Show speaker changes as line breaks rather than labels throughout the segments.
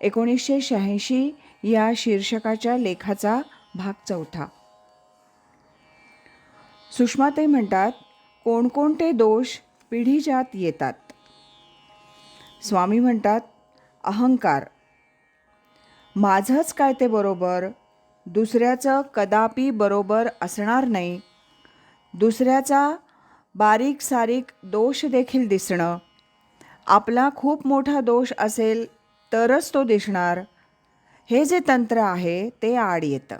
एकोणीसशे शहाऐंशी या शीर्षकाच्या लेखाचा भाग चौथा. सुषमाते म्हणतात कोणकोणते दोष पिढीजात येतात? स्वामी म्हणतात अहंकार. माझंच काय ते बरोबर? दुसऱ्याचं कदापि बरोबर असणार नाही. दुसऱ्याचा बारीक सारीक दोष देखील दिसणं. आपला खूप मोठा दोष असेल तरच तो दिसणार. हे जे तंत्र आहे ते आड येतं.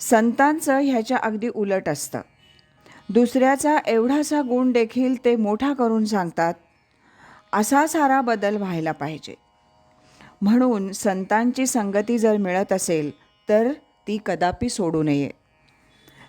संतांचं ह्याच्या अगदी उलट असतं. दुसऱ्याचा एवढासा गुण देखील ते मोठा करून सांगतात असा सारा बदल व्हायला पाहिजे. म्हणून संतांची संगती जर मिळत असेल तर ती कदापि सोडू नये.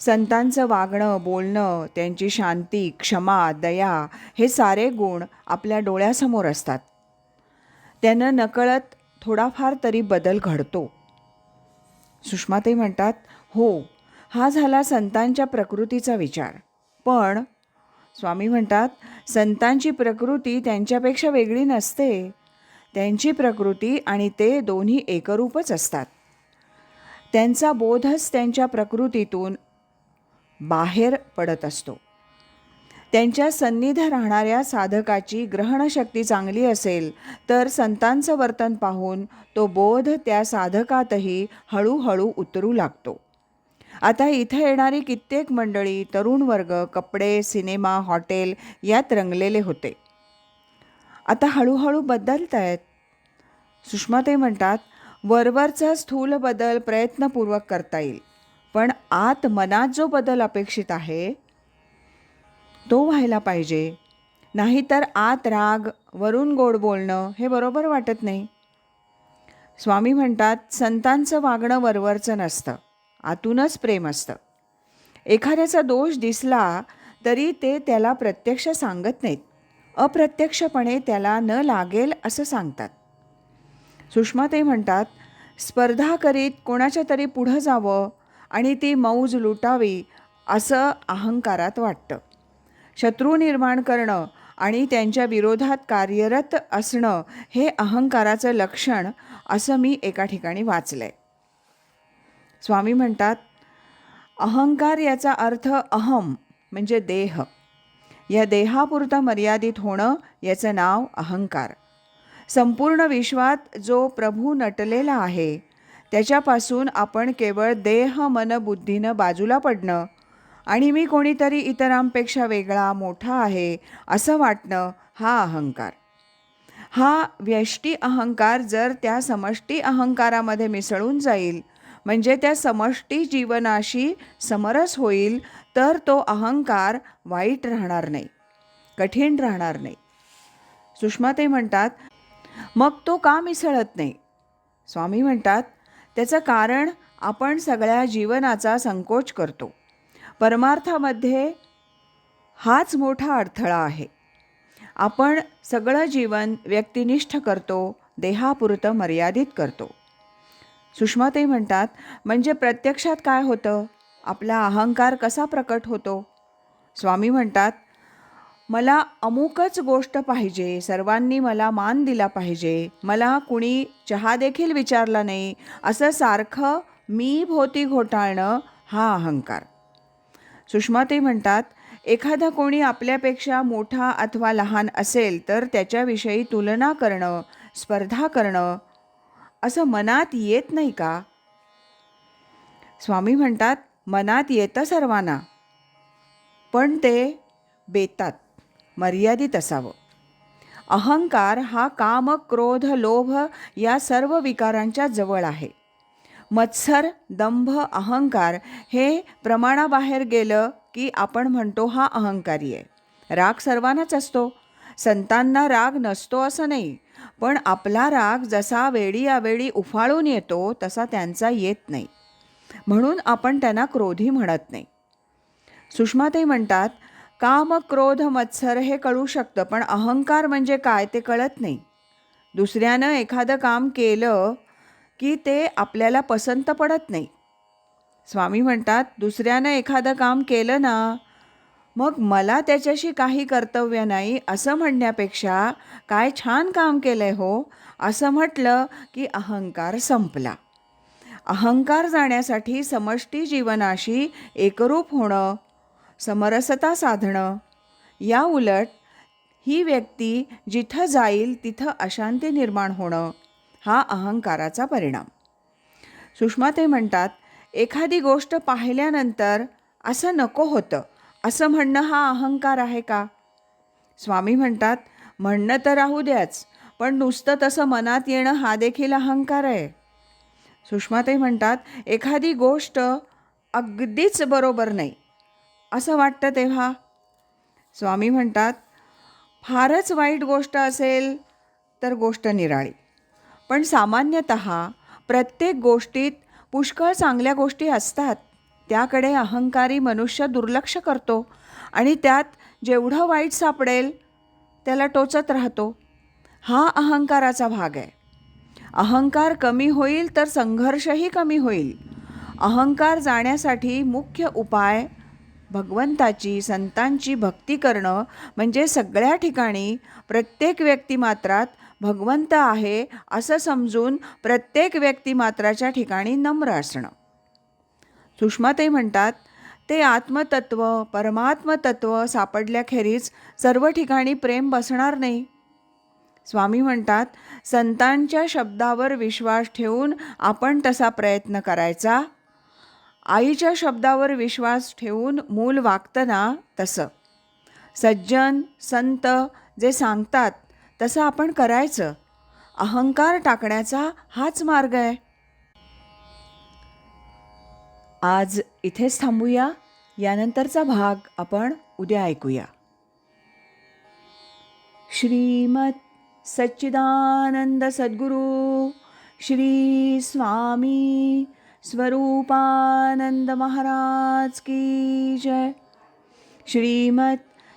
संतांचं वागणं बोलणं त्यांची शांती क्षमा दया हे सारे गुण आपल्या डोळ्यासमोर असतात. त्यानं नकळत थोडाफार तरी बदल घडतो. सुषमाताई म्हणतात हो हा झाला संतांच्या प्रकृतीचा विचार. पण स्वामी म्हणतात संतांची प्रकृती त्यांच्यापेक्षा वेगळी नसते. त्यांची प्रकृती आणि ते दोन्ही एकरूपच असतात. त्यांचा बोधच त्यांच्या प्रकृतीतून बाहेर पडत असतो. त्यांच्या सन्निध राहणाऱ्या साधकाची ग्रहणशक्ती चांगली असेल तर संतांचं वर्तन पाहून तो बोध त्या साधकातही हळूहळू उतरू लागतो. आता इथं येणारी कित्येक मंडळी तरुण वर्ग कपडे सिनेमा हॉटेल यात रंगलेले होते. आता हळूहळू बदलत आहेत सुषमा ते म्हणतात वरवरचा स्थूल बदल प्रयत्नपूर्वक करता येईल. पण आत मनात जो बदल अपेक्षित आहे तो व्हायला पाहिजे. नाहीतर आत राग वरून गोड बोलणं हे बरोबर वाटत नाही. स्वामी म्हणतात संतांचं वागणं वरवरचं नसतं. आतूनच प्रेम असतं. एखाद्याचा दोष दिसला तरी ते त्याला प्रत्यक्ष सांगत नाहीत. अप्रत्यक्षपणे त्याला न लागेल असं सांगतात. सुषमा ते म्हणतात स्पर्धा करीत कोणाच्या तरी पुढं जावं आणि ती मौज लुटावी असं अहंकारात वाटतं. शत्रू निर्माण करणं आणि त्यांच्या विरोधात कार्यरत असणं हे अहंकाराचं लक्षण असं मी एका ठिकाणी वाचलं आहे स्वामी म्हणतात अहंकार याचा अर्थ अहम म्हणजे देह. या देहापुरतं मर्यादित होणं याचं नाव अहंकार. संपूर्ण विश्वात जो प्रभू नटलेला आहे त्याच्यापासून आपण केवळ देह मन बुद्धीनं बाजूला पडणं आणि मी कोणीतरी इतरांपेक्षा वेगळा मोठा आहे असं वाटणं हा अहंकार. हा व्यष्टी अहंकार जर त्या समष्टी अहंकारामध्ये मिसळून जाईल म्हणजे त्या समष्टी जीवनाशी समरस होईल तर तो अहंकार वाईट राहणार नाही कठीण राहणार नाही. सुषमा ते म्हणतात मग तो का मिसळत नाही? स्वामी म्हणतात त्याचं कारण आपण सगळ्या जीवनाचा संकोच करतो. परमार्थामध्ये हाच मोठा अडथळा आहे. आपण सगळं जीवन व्यक्तिनिष्ठ करतो देहापुरतं मर्यादित करतो. सुषमाताई म्हणतात म्हणजे प्रत्यक्षात काय होतं? आपला अहंकार कसा प्रकट होतो? स्वामी म्हणतात मला अमुकच गोष्ट पाहिजे सर्वांनी मला मान दिला पाहिजे मला कुणी चहा देखील विचारला नाही असं सारखं मी भोवती घोटाळणं हा अहंकार. सुषमाताई म्हणतात एखादा कोणी आपल्यापेक्षा मोठा अथवा लहान असेल तर त्याच्याविषयी तुलना करणं स्पर्धा करणं असं मनात येत नाही का? स्वामी म्हणतात मनात येतं सर्वांना. पण ते बेतात मर्यादित असावं. अहंकार हा काम क्रोध लोभ या सर्व विकारांच्या जवळ आहे. मत्सर दंभ अहंकार हे प्रमाणाबाहेर गेलं की आपण म्हणतो हा अहंकारी आहे. राग सर्वांनाच असतो. संतांना राग नसतो असं नाही. पण आपला राग जसा वेळी आवेळी उफाळून येतो तसा त्यांचा येत नाही. म्हणून आपण त्यांना क्रोधी म्हणत नाही. सुषमाताई म्हणतात काम क्रोध मत्सर हे कळू शकतं पण अहंकार म्हणजे काय ते कळत नाही. दुसऱ्यानं एखादं काम केलं की ते आपल्याला पसंत पडत नाही. स्वामी म्हणतात दुसऱ्यानं एखादं काम केलं ना मग मला त्याच्याशी काही कर्तव्य नाही असं म्हणण्यापेक्षा काय छान काम केलं आहे हो असं म्हटलं की अहंकार संपला. अहंकार जाण्यासाठी समष्टी जीवनाशी एकरूप होणं समरसता साधणं या उलट ही व्यक्ती जिथं जाईल तिथं अशांती निर्माण होणं. हा अहंकाराचा परिणाम. सुषमाते म्हणतात एखादी गोष्ट पाहिल्यानंतर असं नको होतं. असं म्हणणं हा अहंकार आहे का? स्वामी म्हणतात म्हणणं तर राहू द्याच पण नुसतं तसं मनात येणं हा देखील अहंकार आहे. सुषमाताई म्हणतात एखादी गोष्ट अगदीच बरोबर नाही. असं वाटतं तेव्हा. स्वामी म्हणतात फारच वाईट गोष्ट असेल तर गोष्ट निराळी. पण सामान्यतः प्रत्येक गोष्टीत पुष्कळ चांगल्या गोष्टी असतात. त्याकडे अहंकारी मनुष्य दुर्लक्ष करतो आणि त्यात जेवढं वाईट सापडेल त्याला टोचत राहतो. हा अहंकाराचा भाग आहे. अहंकार कमी होईल तर संघर्षही कमी होईल. अहंकार जाण्यासाठी मुख्य उपाय भगवंताची संतांची भक्ती करणं म्हणजे सगळ्या ठिकाणी प्रत्येक व्यक्तिमात्रात भगवंत आहे असं समजून प्रत्येक व्यक्तिमात्राच्या ठिकाणी नम्र असणं. सुषमाताई म्हणतात ते आत्मतत्व परमात्मतत्व सापडल्याखेरीज सर्व ठिकाणी प्रेम बसणार नाही. स्वामी म्हणतात संतांच्या शब्दावर विश्वास ठेवून आपण तसा प्रयत्न करायचा. आईच्या शब्दावर विश्वास ठेवून मूल वागतं ना तसं. सज्जन संत जे सांगतात तसं आपण करायचं. अहंकार टाकण्याचा हाच मार्ग आहे. आज इथेच थांबूया. यानंतरचा भाग आपण उद्या ऐकूया. श्रीमत सच्चिदानंद सद्गुरू श्री स्वामी स्वरूपानंद महाराज की जय. श्रीमत